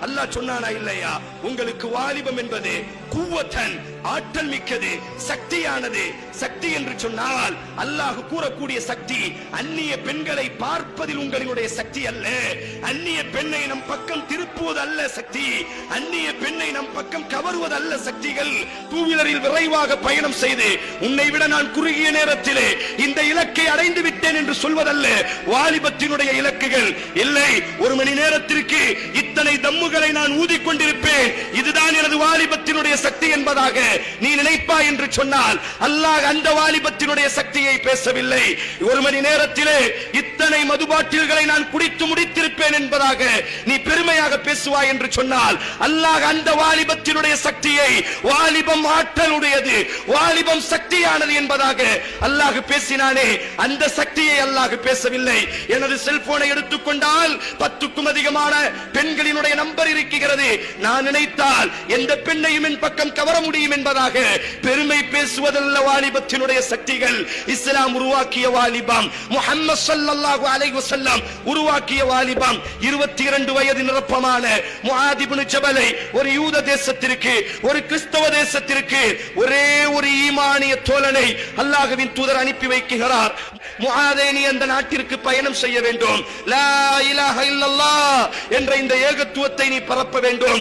அல்லாஹ் சொன்னானா இல்லையா? உங்களுக்கு வாலிபம் என்பது கூவத்தன் ஆற்றல் மிக்கது சக்தியானது. சக்தி என்று சொன்னால் அல்லாஹ் கூறக்கூடிய சக்தி அந்நிய பெண்களை பார்ப்பதில் உங்களுடைய சக்தி அல்ல. அந்நிய பெண்ணை நம் பக்கம் திருப்புவது அல்ல சக்தி. அந்நிய பெண்ணை நம் பக்கம் கவருவது அல்ல சக்திகள். டூவீலரில் விரைவாக பயணம் செய்து உன்னை விட நான் குறுகிய நேரத்திலே இந்த இலக்கை அடைந்து விட்டேன் என்று சொல்வதல்ல. வாலிபத்தினுடைய இலக்குகள் இல்லை. ஒரு மணி நேரத்திற்கு அத்தனை தம்முகளை நான் ஊதிக்கொண்டிருப்பேன் இதுதான் எனது வாலிபத்தினுடைய சக்தி என்பதாக நீ நினைப்பா என்று சொன்னால் அல்லாஹ் அந்த வாலிபத்தினுடைய சக்தியை பேசவில்லை. ஒரு மணி நேரத்திலே இத்தனை மதுபாட்டில்களை நான் குடித்து முடித்திருப்பேன் என்பதாக நீ கடுமையாக பேசுவாய் என்று சொன்னால் அல்லாஹ் அந்த வாலிபத்தினுடைய சக்தியை வாலிபம் ஆற்றலுடையது வாலிபம் சக்தியானது என்பதாக அல்லாஹ் பேசினானே அந்த சக்தியை அல்லாஹ் பேசவில்லை. எனது செல்போனை எடுத்துக்கொண்டால் பத்துக்கும் அதிகமான பெண்களினுடைய நம்பர் இருக்கிறது. நான் நினைத்தால் எந்த பெண்ணையும் என் பக்கம் கவர முடியும் என்பதாக பெருமை பேசுவதல்ல வாலிபத்தினுடைய சக்திகள். இஸ்லாம் உருவாக்கிய வாலிபம். முகமது சல்லாஹு அலைஹி வஸல்லம் உருவாக்கிய வாலிபம். 22 வயது நிரப்பமான முஹாதிபுனு ஜபலை ஒரு யூத தேசத்திற்கு ஒரு கிறிஸ்தவ தேசத்திற்கு ஒரே ஒரு ஈமானிய தோழனை அல்லாஹுவின் தூதர் அனுப்பி வைக்கிறார். முஹாதேனி அந்த நாட்டிற்கு பயணம் செய்ய வேண்டும். லா இலாஹ இல்லல்லாஹ் என்ற இந்த ஏகத்துவத்தை நீ பரப்ப வேண்டும்.